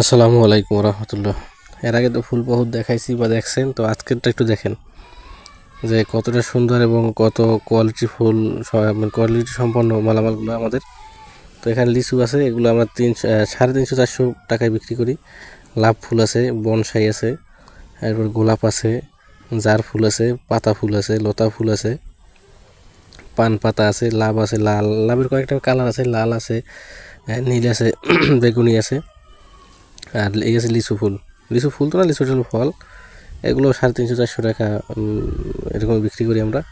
আসসালামু আলাইকুম রহমতুল্লাহ। এর আগে তো ফুল বহুত দেখাইছি বা দেখছেন তো আজকেরটা একটু দেখেন। যে কতটা সুন্দর এবং কত কোয়ালিটি ফুল কোয়ালিটি সম্পন্ন মালামালগুলো আমাদের। তো এখানে লিচু আছে এগুলো আমরা তিন সাড়ে তিনশো চারশো টাকায় বিক্রি করি। লাভ ফুল আছে বনসাই আছে এরপর গোলাপ আছে জার ফুল আছে পাতা ফুল আছে লতা ফুল আছে পান পাতা আছে লাভ আছে লাল লাভের কয়েকটা কালার আছে লাল আছে হ্যাঁ, নীল আছে বেগুনি আছে। আর এই আছে লিচু ফুল। লিচু ফুল তো না লিচু ফল। এগুলো সাড়ে তিনশো, চারশো টাকা এরকম বিক্রি করি আমরা।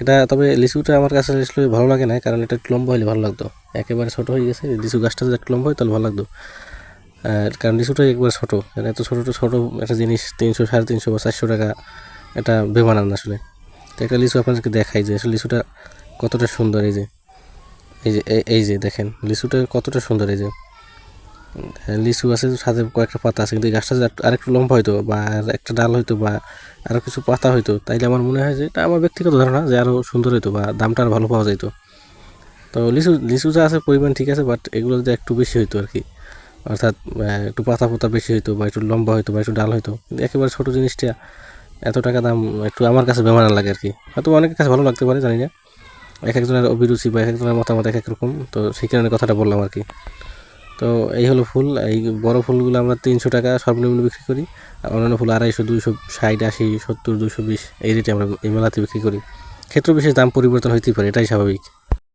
এটা, তবে লিচুটা আমার কাছে আসলে ভালো লাগে না, কারণ এটা একটু লম্বা হলে ভালো লাগতো। একেবারে ছোটো হয়ে গেছে, লিচু গাছটা যদি একটু লম্বা হয় তাহলে ভালো লাগতো। আর কারণ লিচুটা একবার ছোটো এত ছোটো ছোটো একটা জিনিস, তিনশো, সাড়ে তিনশো বা চারশো টাকা, এটা বেমানান আসলে। তো একটা লিচু আপনাদেরকে দেখাই যে, আসলে লিচুটা কতটা সুন্দর এই যে এই যে, এই- যে দেখেন, লিচুটা কতটা সুন্দর এই যে। লিচু আছে, সাথে কয়েকটা পাতা আছে, কিন্তু গাছটা আরেকটু- লম্বা হইতো বা আর একটা ডাল হইতো বা আরও কিছু পাতা হইতো তাইলে আমার মনে হয় যে এটা আমার ব্যক্তিগত ধারণা যে আরও সুন্দর হইতো বা দামটা আরও ভালো পাওয়া যেত তো লিচু লিচু যা আছে, পরিমাণ ঠিক আছে বাট এগুলো যদি একটু বেশি হইতো আর কি অর্থাৎ একটু পাতা পাতা বেশি হইতো, বা একটু লম্বা হইতো, বা একটু ডাল হইতো, কিন্তু একেবারে ছোটো জিনিসটা এত টাকা দাম একটু আমার কাছে বেমানা লাগে আর কি হয়তো অনেকের কাছে ভালো লাগতে পারে, জানি না। এক একজনের অভিরুচি বা এক একজনের মতামত এক এক রকম, তো সেই কারণে কথাটা বললাম আর কি তো এই হলো ফুল, এই বড় ফুলগুলো আমরা তিনশো টাকা সর্বনিম্ন বিক্রি করি, আর অন্যান্য ফুল আড়াইশো দুশো ষাট, আশি, সত্তর দুশো বিশ, এই রেটে আমরা এই মেলাতে বিক্রি করি। ক্ষেত্র বিশেষ দাম পরিবর্তন হইতেই পারে, এটাই স্বাভাবিক।